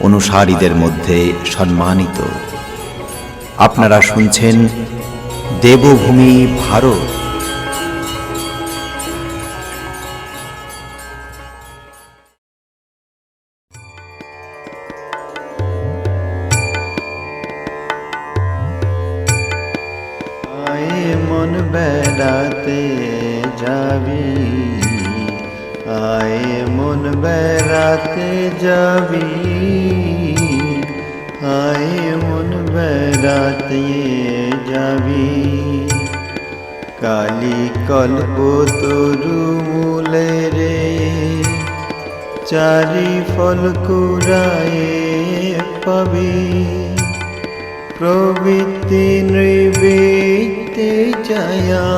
অনুসারীদের মধ্যে সম্মানিত। আপনারা শুনছেন দেবভূমি ভারত। মন বেড়াতে যাবি। আয়ে মন বেড়াতে যাবি। আয়ে মন বেড়াতে যাবি। কালি কল্প তরু মূলে রে, চারি ফল কুড়ায়ে পাবি। প্রবৃত্তি নৃবৃত্তি জয়া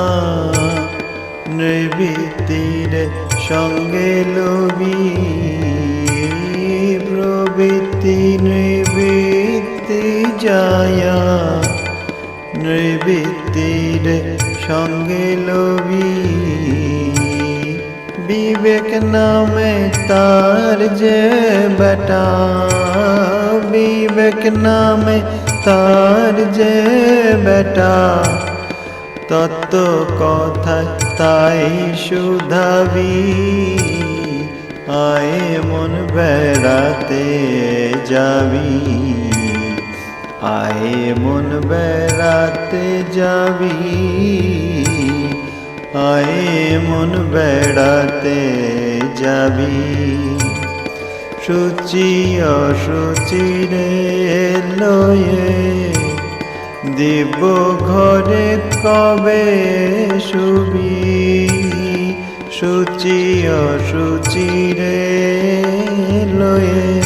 নৃবৃত্তির সঙ্গে লোবি প্রবৃত্তি নৃবৃত্তি জয়া নৃবৃত্তির সঙ্গে লোবি বিবেক নামে তার যে বেটা বিবেক নামে তার যে বেটা তত্ত্ব কথা তাই শুধাবি আয়ে মন বেড়াতে যাবি। আয়ে মন বেড়াতে যাবি। আয়ে মন বেড়াতে যাবি। সূচি অসুচি রে লয়ে দিব ঘরে কবে শুবি? সূচি অসুচি রে লয়ে।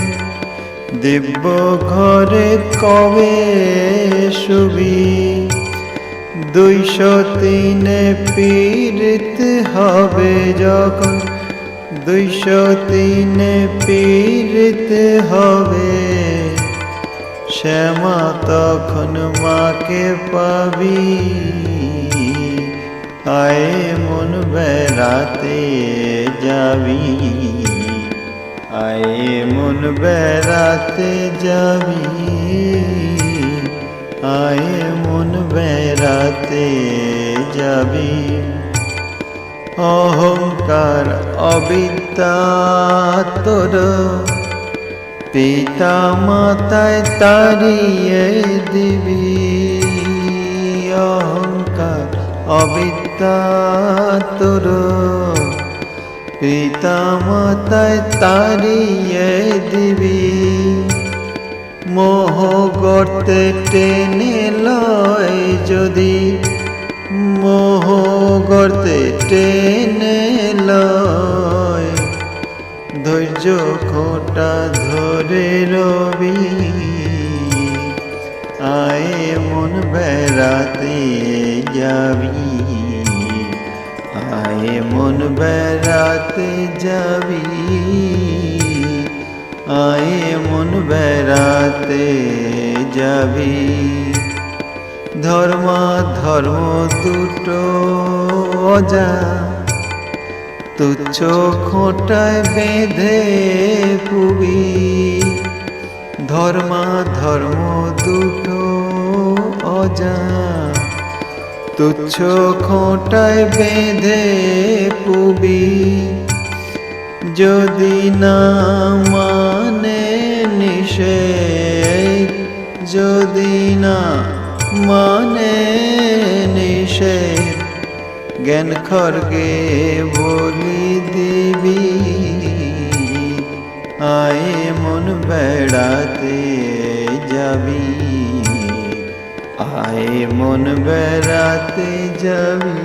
দিব্য ঘরে কবে শুবি? দুইশো তিনে পীড়িত হবে যখন। দুইশো তিনে পীড়িত হবে শ্যামা তখন মাকে পাবি। আয়ে মন বেড়াতে যাবি। আয়ে মন বেড়াতে যাবি। আয়ে মন বেড়াতে যাবি। অহংকার অবিদ্যা তোর পিতা মাতায় তারিয়ে দিবি। অহংকার অবিদ্যা তোর। পিতা মাতায় তারিয়ে দিবি। মোহ গর্তে টেনে লয় যদি। মোহ গর্তে টেনে লয় ধৈর্য খোটা ধরে রবি। আয়ে মন বেড়াতে যাবি। আয়ে মন বেড়াতে যাবি। আয়ে মন বেড়াতে যাবি। ধর্ম ধর্ম দুটো অজা তুচ্ছ খোটায় বেঁধে পুবি। ধর্মা ধর্ম দুটো অজা তুচ্ছ খোটায় বেঁধে পুবি। যদি না মানে নিষেধ, যদি না মানে নিষেধ, জ্ঞান খড়গে বলি দিবি, আয় মন বেড়াতে যাবি। আয় মন বেড়াতে যাবি,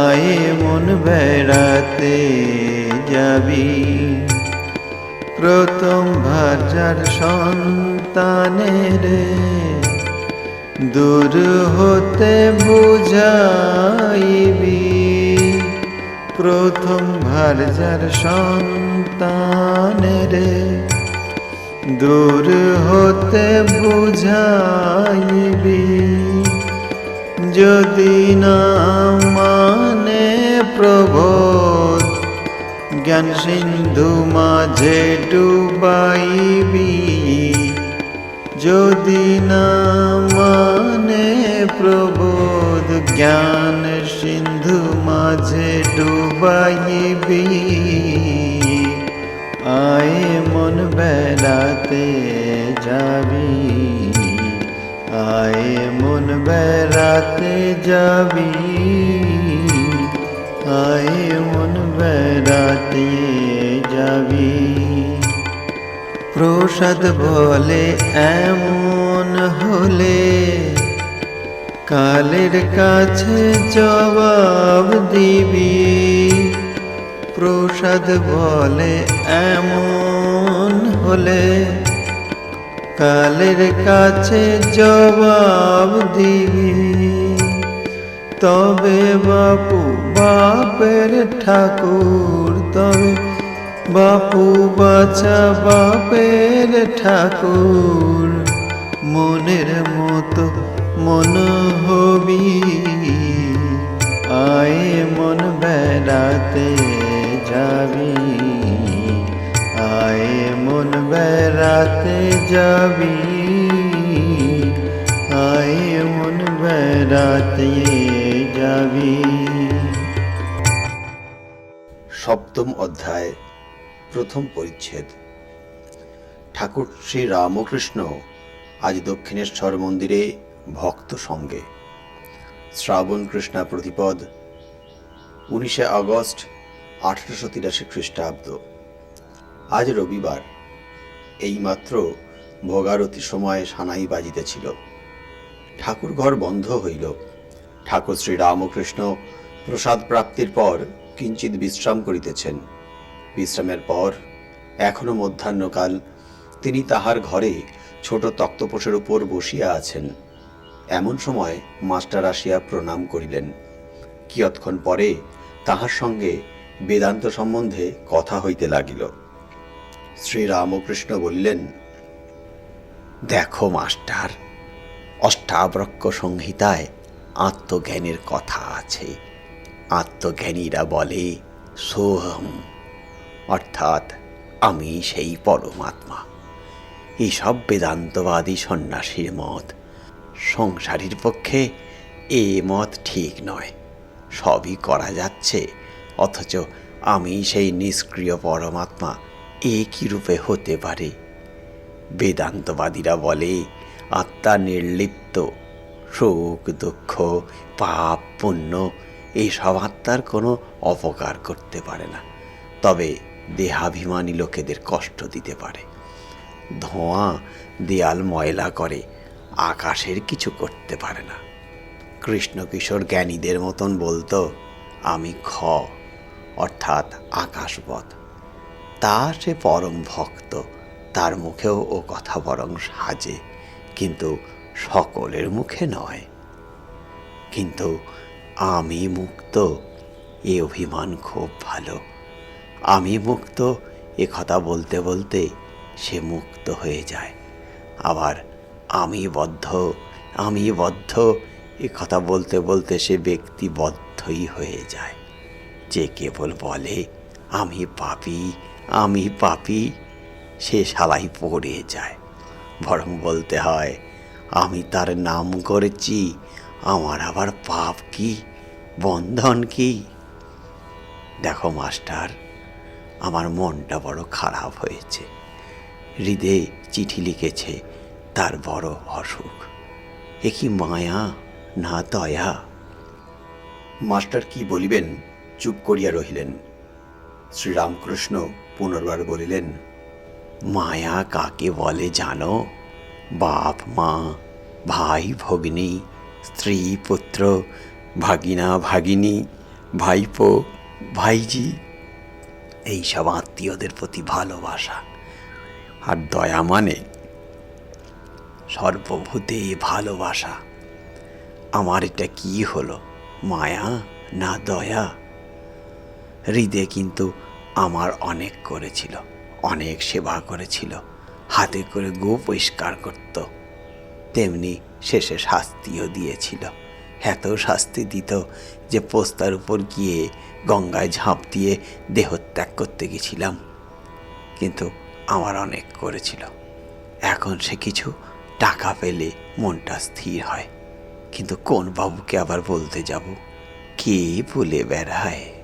আয় মন বেড়াতে যাবি। প্রথম ভাজার সন্তানের দূর হতে বুঝাইবি। প্রথম ভারজার সন্তানের। দূর হতে বুঝাইবি। যদি না মানে প্রবোধ জ্ঞান সিন্ধু মাঝে ডুবাইবি। যদি না মানে প্রবোধ জ্ঞান সিন্ধু মাঝে ডুবাইবি। আয় মন বেড়াতে যাবি, আয় মন বেড়াতে যাবি। আয় মন বেড়াতে যাবি। প্রসাদ বলে এমন হলে কালের কাছে জবাব দিবি। প্রসাদ বলে এমন হলে কালের কাছে জবাব দিবি। তবে বাপু, বাপের ঠাকুর, তবে বাপু বাছা বাপের ঠাকুর, মনের মতো মন হবি। আয় মন বেড়াতে যাবি, আয় মন বেড়াতে যাবি। আয় মন বেড়াতে যাবি। সপ্তম অধ্যায় প্রথম পরিচ্ছেদ। ঠাকুর শ্রী রামকৃষ্ণ আজ দক্ষিণেশ্বর মন্দিরে ভক্ত সঙ্গে। শ্রাবণ কৃষ্ণা প্রতিপদ উনিশে আগস্ট আঠারোশো তিরাশি খ্রিস্টাব্দ। আজ রবিবার, এইমাত্র ভোগারতি সময়ে সানাই বাজিতেছিল। ঠাকুর ঘর বন্ধ হইল। ঠাকুর শ্রী রামকৃষ্ণ প্রসাদ প্রাপ্তির পর কিঞ্চিত বিশ্রাম করিতেছেন। বিশ্রামের পর, এখনও মধ্যাহ্নকাল, তিনি তাহার ঘরে ছোট তক্তপোষের উপর বসিয়া আছেন। এমন সময় মাস্টার আসিয়া প্রণাম করিলেন। কিয়ৎক্ষণ পরে তাহার সঙ্গে বেদান্ত সম্বন্ধে কথা হইতে লাগিল। শ্রী রামকৃষ্ণ বলিলেন, দেখো মাস্টার, অষ্টাব্রক্ষ সংহিতায় আত্মজ্ঞানের কথা আছে। আত্মজ্ঞানীরা বলে, সোহম অর্থাৎ আমি সেই পরমাত্মা। এইসব বেদান্তবাদী সন্ন্যাসীর মত। সংসারীর পক্ষে এ মত ঠিক নয়। সবই করা যাচ্ছে, অথচ আমি সেই নিষ্ক্রিয় পরমাত্মা এ রূপে হতে পারে? বেদান্তবাদীরা বলে, আত্মা নির্লিপ্ত, সুখ, দুঃখ, পাপ, পুণ্য এইসব আত্মার কোনো অপকার করতে পারে না। তবে দেহাভিমানী লোকেদের কষ্ট দিতে পারে। ধোঁয়া, দেয়াল ময়লা করে আকাশের কিছু করতে পারে না। কৃষ্ণ কিশোর জ্ঞানীদের মতন বলতো, আমি খ, অর্থাৎ আকাশবৎ তা সে পরম ভক্ত, তার মুখেও ও কথা বরং সাজে, কিন্তু সকলের মুখে নয়। কিন্তু আমি মুক্ত, এ অভিমান খুব ভালো। আমি মুক্ত। এ কথা বলতে বলতে সে মুক্ত হয়ে যায়। আবার আমি বদ্ধ আমি বদ্ধ। এ কথা বলতে বলতে সে ব্যক্তি বদ্ধই হয়ে যায়। যে কেবল বলে, আমি পাপি আমি পাপি। সে শালাই পড়ে যায়। বরং বলতে হয়, আমি তার নাম করেছি, আমার আবার পাপ কি? বন্ধন কি? দেখো মাস্টার আমার মনটা বড় খারাপ হয়েছে। হৃদে চিঠি লিখেছে, তার বড় অসুখ। এ কি মায়া না দয়া? মাস্টার কি বলিবেন? চুপ করিয়া রহিলেন। শ্রীরামকৃষ্ণ পুনর্বার বলিলেন, মায়া কাকে বলে জানো? বাপ, মা, ভাই, ভগ্নী, স্ত্রী, পুত্র, ভাগিনা, ভাগিনী, ভাইপো ভাইজি এইসব আত্মীয়দের প্রতি ভালোবাসা। আর দয়া মানে সর্বভূতে ভালোবাসা। আমার এটা কি হলো? মায়া না দয়া? হৃদে কিন্তু আমার অনেক করেছিল, অনেক সেবা করেছিল, হাতে করে গো পরিষ্কার করত, তেমনি শেষে শাস্তিও দিয়েছিল। এত শাস্তি দিত যে পোস্তার উপর গিয়ে গঙ্গায় ঝাঁপ দিয়ে দেহত্যাগ করতে গেছিলাম। কিন্তু আমার অনেক করেছিল। এখন সে কিছু টাকা পেলে মনটা স্থির হয়। কিন্তু কোন বাবুকে আবার বলতে যাব? কে বলে বেড়ায়?